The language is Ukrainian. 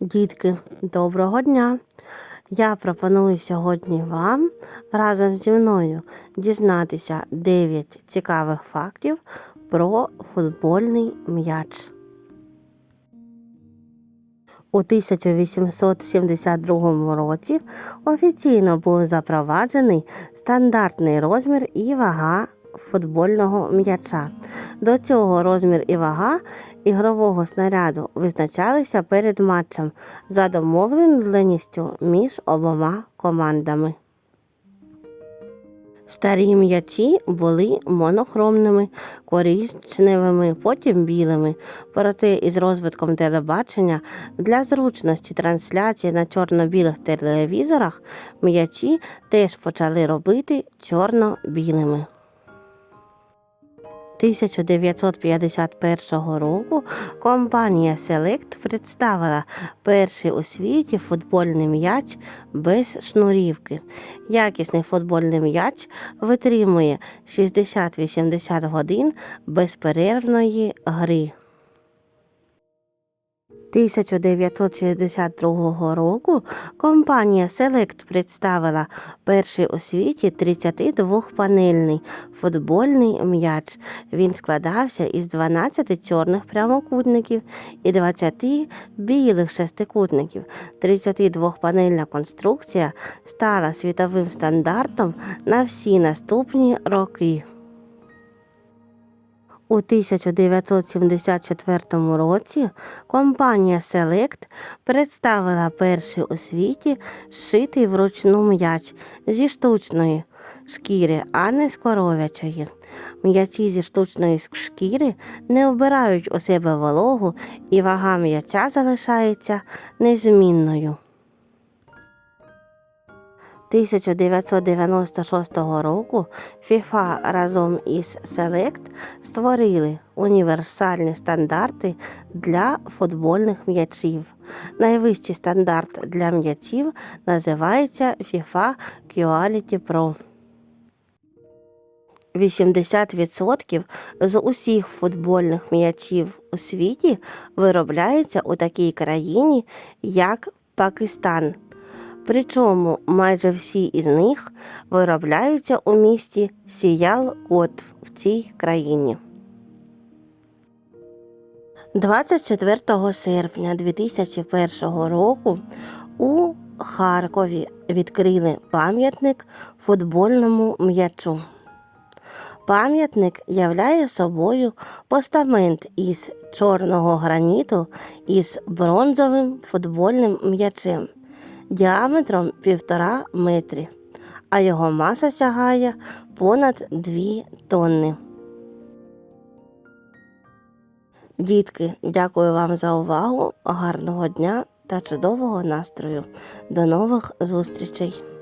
Дітки, доброго дня! Я пропоную сьогодні вам разом зі мною дізнатися 9 цікавих фактів про футбольний м'яч. У 1872 році офіційно був запроваджений стандартний розмір і вага футбольного м'яча. До цього розмір і вага ігрового снаряду визначалися перед матчем за домовленістю між обома командами. Старі м'ячі були монохромними, коричневими, потім білими. Проте із розвитком телебачення для зручності трансляції на чорно-білих телевізорах м'ячі теж почали робити чорно-білими. 1951 року компанія Select представила перший у світі футбольний м'яч без шнурівки. Якісний футбольний м'яч витримує 60-80 годин безперервної гри. 1962 року компанія Select представила перший у світі 32-панельний футбольний м'яч. Він складався із 12 чорних прямокутників і 20 білих шестикутників. 32-панельна конструкція стала світовим стандартом на всі наступні роки. У 1974 році компанія Select представила перший у світі зшитий вручну м'яч зі штучної шкіри, а не з коров'ячої. М'ячі зі штучної шкіри не вбирають у себе вологу, і вага м'яча залишається незмінною. 1996 року FIFA разом із Select створили універсальні стандарти для футбольних м'ячів. Найвищий стандарт для м'ячів називається FIFA Quality Pro. 80% з усіх футбольних м'ячів у світі виробляються у такій країні, як Пакистан. Причому майже всі із них виробляються у місті Сіял-Кот в цій країні. 24 серпня 2001 року у Харкові відкрили пам'ятник футбольному м'ячу. Пам'ятник являє собою постамент із чорного граніту із бронзовим футбольним м'ячем діаметром півтора метрі, а його маса сягає понад 2 тонни. Дітки, дякую вам за увагу, гарного дня та чудового настрою. До нових зустрічей!